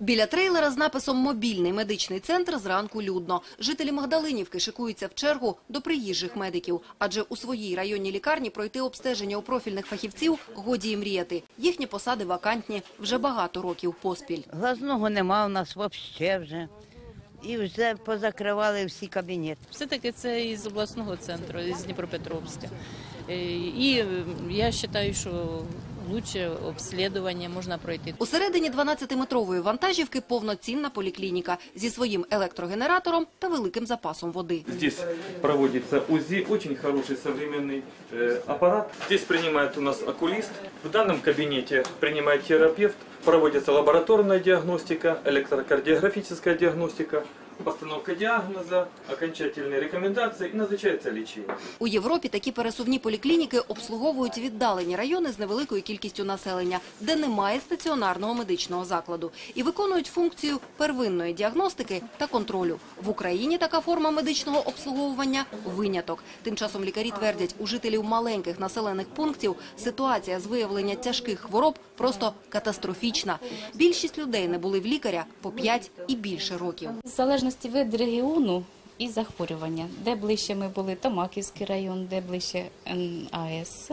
Біля трейлера з написом «Мобільний медичний центр» зранку людно. Жителі Магдалинівки шикуються в чергу до приїжджих медиків. Адже у своїй районній лікарні пройти обстеження у профільних фахівців годі і мріяти. Їхні посади вакантні вже багато років поспіль. Глазного нема у нас взагалі вже. І вже позакривали всі кабінети. Все-таки це із обласного центру, із Дніпропетровська. Е, І я вважаю, що лучше обслідування можна пройти. Усередині 12-метрової вантажівки повноцінна поліклініка зі своїм електрогенератором та великим запасом води. Здесь проводится УЗИ, очень хороший современный э, аппарат. Здесь принимает у нас окулист. В данном кабинете принимает терапевт. Проводится лабораторная диагностика, электрокардиографическая диагностика, постановка диагноза, окончательные рекомендации и назначается лечение. У Європі такі пересувні поліклініки обслуговують віддалені райони з невеликою кількістю населення, де немає стаціонарного медичного закладу, і виконують функцію первинної діагностики та контролю. В Україні така форма медичного обслуговування – виняток. Тим часом лікарі твердять, у жителів маленьких населених пунктів ситуація з виявлення тяжких хвороб просто катастрофічна. Більшість людей не були в лікаря по 5 і більше років. В залежності від регіону і захворювання. Де ближче ми були, Томаківський район, де ближче НАЕС,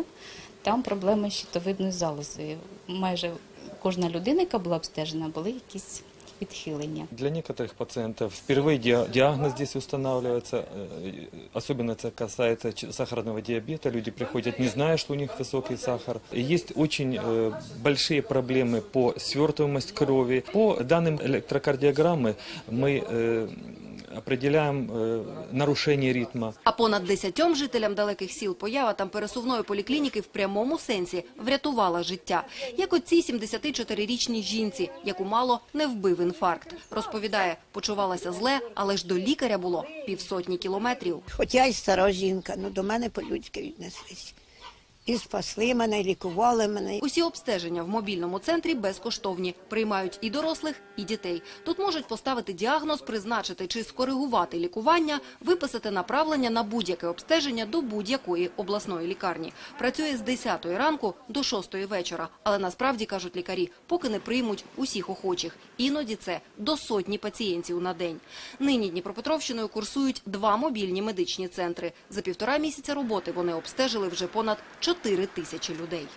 там проблеми з щитовидною залозою. Майже кожна людина, яка була обстежена, були якісь відхилення. Для некоторых пациентов впервые диа- диагноз здесь устанавливается. э, Особенно это касается ч- сахарного диабета. Люди приходят, не зная, что у них высокий сахар. И Есть очень э, большие проблемы по свертываемости крови. По данным электрокардиограммы мы э, определяем э, нарушение ритма. А понад десятьом жителям далеких сіл поява там пересувної поліклініки в прямому сенсі врятувала життя. Як от цій 74-річній жінці, яку мало не вбив інфаркт. Розповідає, почувалася зле, але ж до лікаря було півсотні кілометрів. Хоч я й стара жінка, ну до мене по-людськи віднеслись. І спасли мене, лікували мене. Усі обстеження в мобільному центрі безкоштовні. Приймають і дорослих, і дітей. Тут можуть поставити діагноз, призначити чи скоригувати лікування, виписати направлення на будь-яке обстеження до будь-якої обласної лікарні. Працює з 10 ранку до 6 вечора. Але насправді, кажуть лікарі, поки не приймуть усіх охочих. Іноді це до сотні пацієнтів на день. Нині Дніпропетровщиною курсують два мобільні медичні центри. За півтора місяця роботи вони обстежили вже понад 4 тисячі людей.